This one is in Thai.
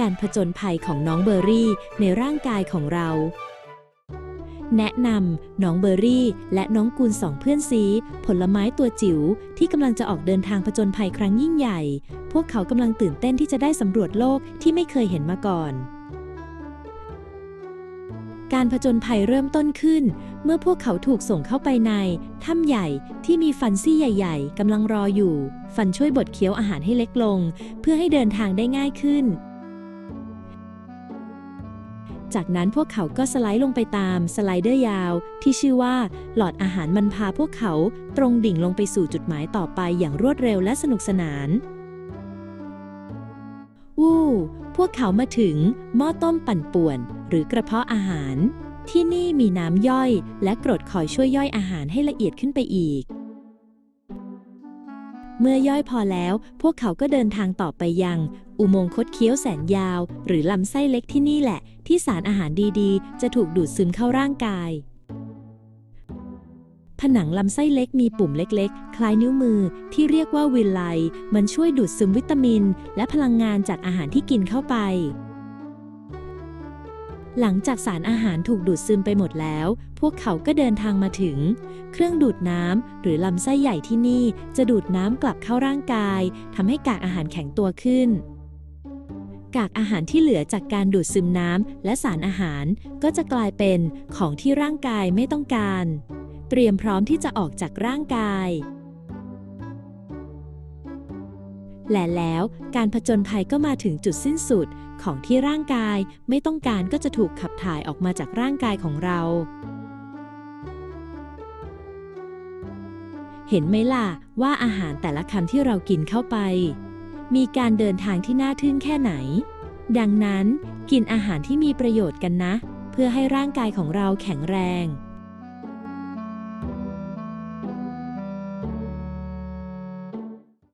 การผจญภัยของน้องเบอร์รี่ในร่างกายของเรา แนะนำน้องเบอร์รี่และน้องกูลสองเพื่อนซีผลไม้ตัวจิ๋วที่กำลังจะออกเดินทางผจญภัยครั้งยิ่งใหญ่ พวกเขากำลังตื่นเต้นที่จะได้สำรวจโลกที่ไม่เคยเห็นมาก่อนการผจญภัยเริ่มต้นขึ้น เมื่อพวกเขาถูกส่งเข้าไปในถ้ำใหญ่ที่มีฟันซี่ใหญ่ ๆกำลังรออยู่ ฟันช่วยบดเคี้ยวอาหารให้เล็กลง เพื่อให้เดินทางได้ง่ายขึ้น จากนั้นพวกเขาก็สไลด์ลงไปตามสไลเดอร์ยาว ที่ชื่อว่า หลอดอาหารมันพาพวกเขาตรงดิ่งลงไปสู่จุดหมายต่อไปอย่างรวดเร็วและสนุกสนานวู้พวกเขามาถึง หม้อต้มปั่นป่วน หรือกระเพาะอาหาร ที่นี่มีน้ำย่อย และกรดคอยช่วยย่อยอาหารให้ละเอียดขึ้นไปอีก เมื่อย่อยพอแล้ว พวกเขาก็เดินทางต่อไปยัง อุโมงค์คดเคี้ยวแสนยาว หรือลำไส้เล็กที่นี่แหละ ที่สารอาหารดีๆ จะถูกดูดซึมเข้าร่างกาย ผนังลำไส้เล็กมีปุ่มเล็กๆ คล้ายนิ้วมือที่เรียกว่าวิลไล มันช่วยดูดซึมวิตามิน และพลังงานจากอาหารที่กินเข้าไป หลังจากสารอาหารถูกดูดซึมไปหมดแล้ว พวกเขาก็เดินทางมาถึง เครื่องดูดน้ำหรือลำไส้ใหญ่ที่นี่จะดูดน้ำกลับเข้าร่างกายทำให้กากอาหารแข็งตัวขึ้น กากอาหารที่เหลือจากการดูดซึมน้ำและสารอาหาร ก็จะกลายเป็นของที่ร่างกายไม่ต้องการ เตรียมพร้อมที่จะออกจากร่างกาย และแล้วการผจญภัยก็มาถึงจุดสิ้นสุดของที่ร่างกายไม่ต้องการก็จะถูกขับถ่ายออกมาจากร่างกายของเรา เห็นไหมล่ะว่าอาหารแต่ละคำที่เรากินเข้าไป มีการเดินทางที่น่าทึ่งแค่ไหน ดังนั้นกินอาหารที่มีประโยชน์กันนะ เพื่อให้ร่างกายของเราแข็งแรง